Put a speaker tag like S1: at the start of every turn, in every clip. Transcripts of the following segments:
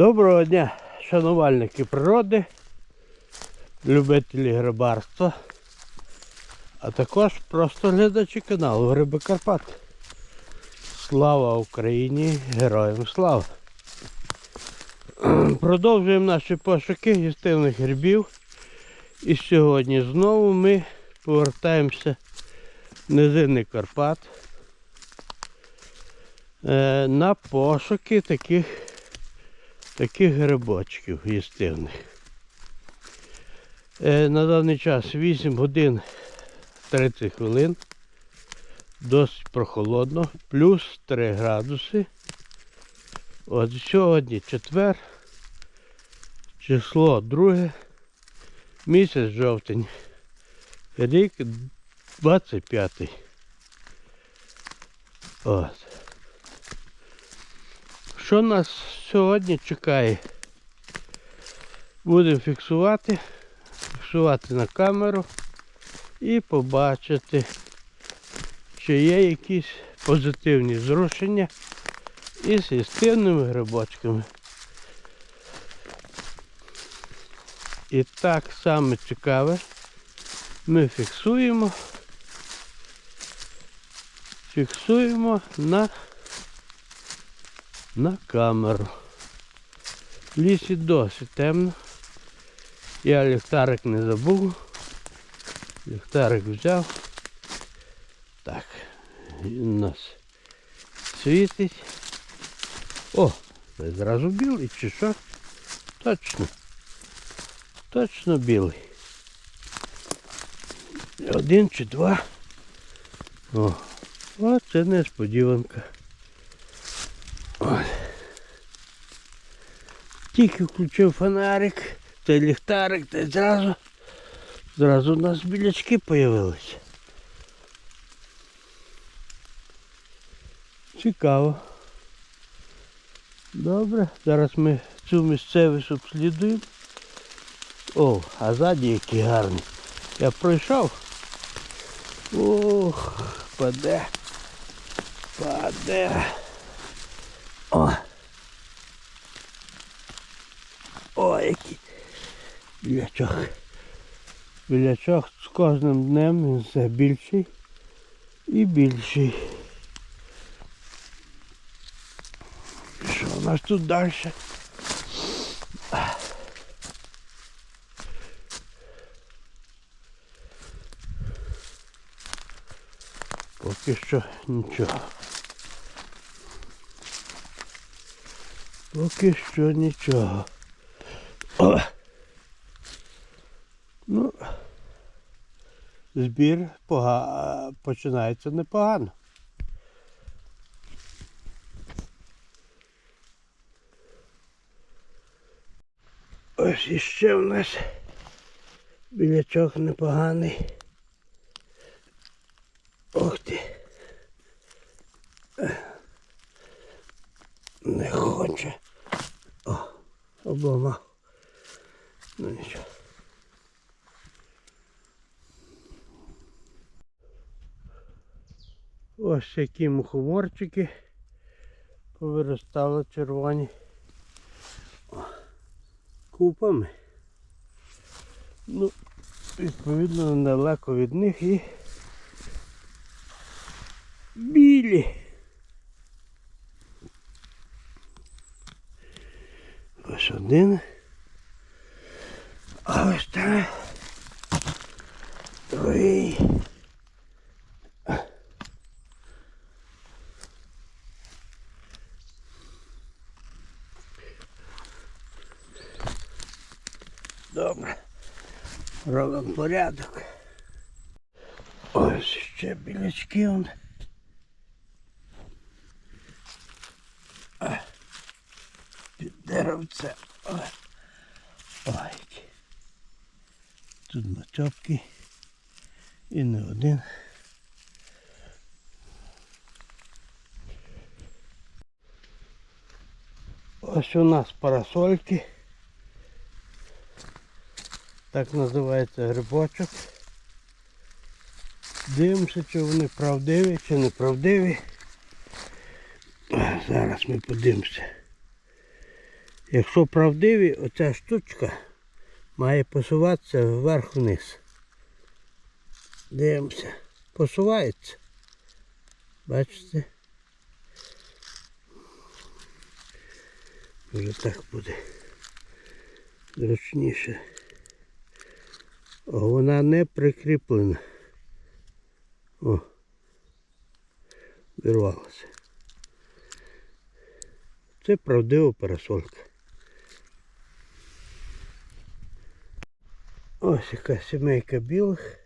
S1: Доброго дня, шанувальники природи, любителі грибарства, а також просто глядачі каналу Гриби Карпат. Слава Україні! Героям слава! Продовжуємо наші пошуки гістивних грибів. І сьогодні знову ми повертаємося в низини Карпат е, на пошуки таких таких грибочків їстивних. Е, на даний час 8 годин 30 хвилин. Досить прохолодно, плюс 3 градуси. От сьогодні четвер, число 2, місяць жовтень, рік 25. От. Що нас сьогодні чекає? Будемо фіксувати, фіксувати на камеру і побачити, чи є якісь позитивні зрушення із істинними грибочками. І так саме цікаве ми фіксуємо, фіксуємо на на камеру. В лісі досить темно. Я ліхтарик не забув. Ліхтарик взяв. Так, він у нас світить. О, це зразу білий чи що? Точно. Точно білий. Один чи два. О, оце несподіванка. Ось. Тільки включив фонарик, та ліхтарик, та зразу, зразу у нас білячки появилися. Цікаво. Добре, зараз ми цю місцевість обслідуємо. О, а ззаді які гарні. Я пройшов. Ох, паде. Паде. О. О, який білячок. Білячок з кожним днем він все більший і більший. Що у нас тут далі? Поки що нічого. Поки що нічого. О! Ну, збір пога... починається непогано. Ось іще в нас білячок непоганий. Ох ти. Не. О, обламав. Ну нічого. Ось які мухоморчики повиростали червоні. О, купами. Ну, відповідно, недалеко від них і білі. Ось один. А ось так. Другий. Добре. Робимо порядок. Ось ще білячки он. А, Під деревце. Ой. Тут мачопки. І не один. Ось у нас парасольки. Так називається грибочок. Дивимося, чи вони правдиві, чи неправдиві. Зараз ми подивимося. Якщо правдиві, оця штучка має посуватися вверх-вниз. Дивимося. Посувається. Бачите? Вже так буде зручніше. Вона не прикріплена. О. Вирвалася. Це правдива парасолька. Ось яка сімейка білих.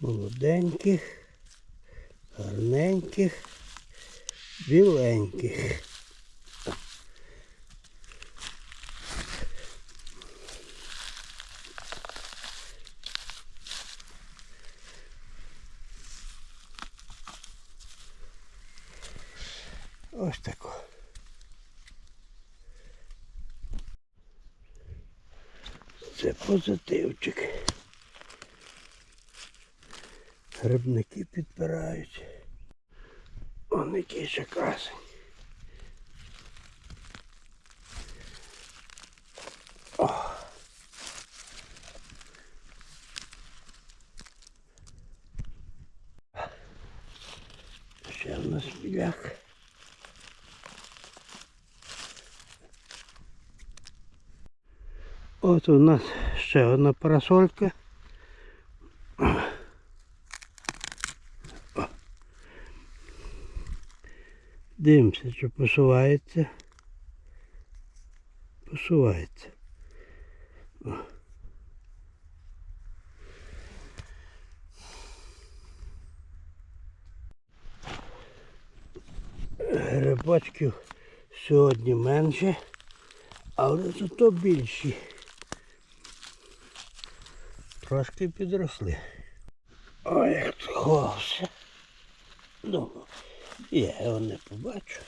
S1: Молоденьких, гарненьких, біленьких. Ось тако. Це позитивчик. Грибники підпирають. Он який ще красень. О. Ще в нас біляк. От у нас ще одна парасолька. Дивимося, чи посувається. Посувається. Грибочків сьогодні менше, але зато більші. Трошки підросли. Ой, як сховався. Думав, я його не побачу.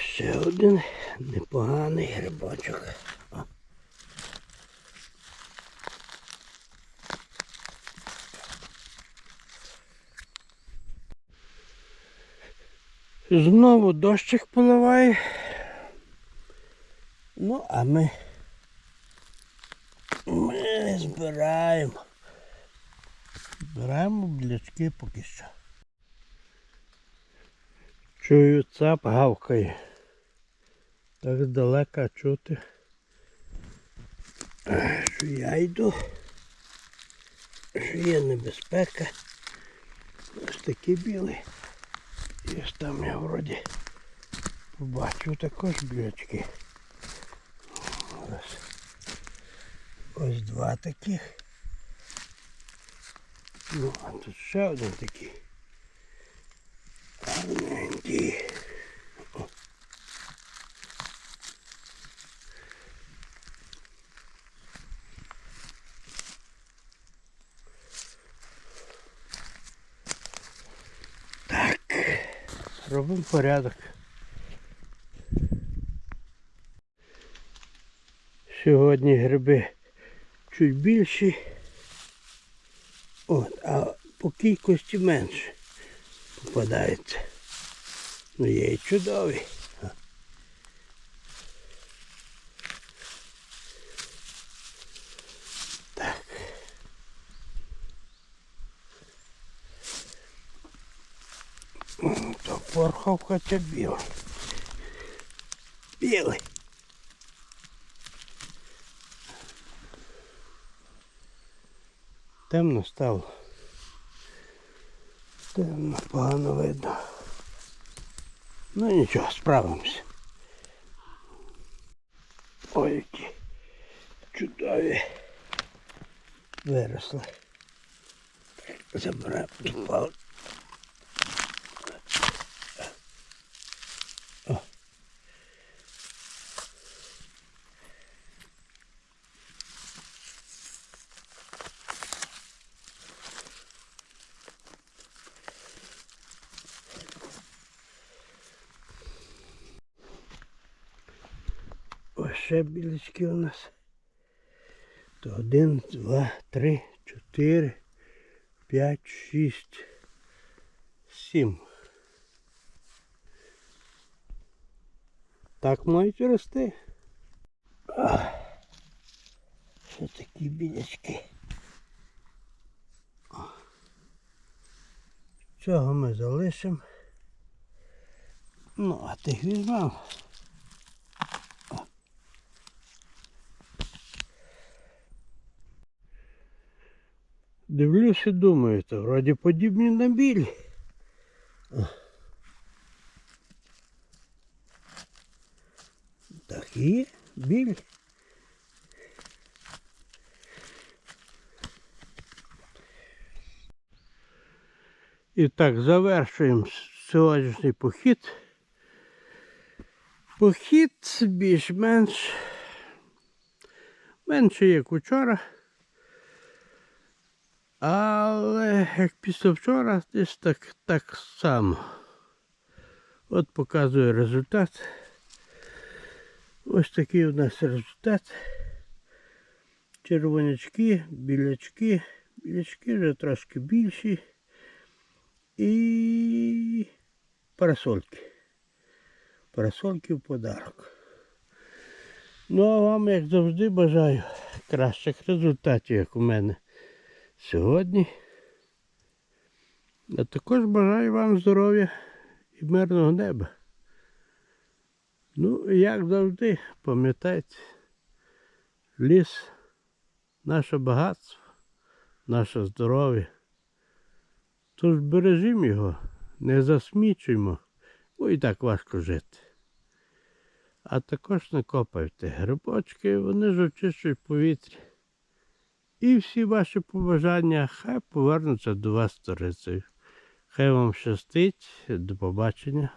S1: Ще один непоганий грибочок. Знову дощик поливає. Ну, а ми ми збираємо. Збираємо блячки поки що. Чую цап гавкає. Так здалека чути. Що я йду. Що є небезпека. Ось такий білий. І ось там я вроді побачив також білячки. Ось. Ось два таких. Ну, а тут ще один такий. Гарненький. Так, робимо порядок. Сьогодні гриби чуть більші, от, а по кількості менше попадається. Ну є і чудові. Так. То порховка це біла. Білий. Темно стало. Темно, погано видно. Ну нічого, справимося. Ой, які чудові виросли. Забираємо підпал. ще білячки у нас. То один, два, три, чотири, п'ять, шість, сім. Так мають рости. Що такі білячки? Цього ми залишимо. Ну, а тих візьмемо. Дивлюся, думаю, то вроді подібні на білі. Так і є, білі. І так, завершуємо сьогоднішній похід. Похід більш-менш менше, як учора. Але як після вчора, десь так, так само. От показує результат. Ось такий у нас результат. Червонячки, білячки. Білячки вже трошки більші. І парасольки. Парасольки в подарок. Ну а вам, як завжди, бажаю кращих результатів, як у мене сьогодні. А також бажаю вам здоров'я і мирного неба. Ну, і як завжди, пам'ятайте, ліс наше багатство, наше здоров'я. Тож бережімо його, не засмічуємо, бо і так важко жити. А також не копайте грибочки, вони ж очищують повітря. І всі ваші побажання хай повернуться до вас сторицею. Хай вам щастить, до побачення,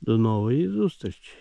S1: до нової зустрічі.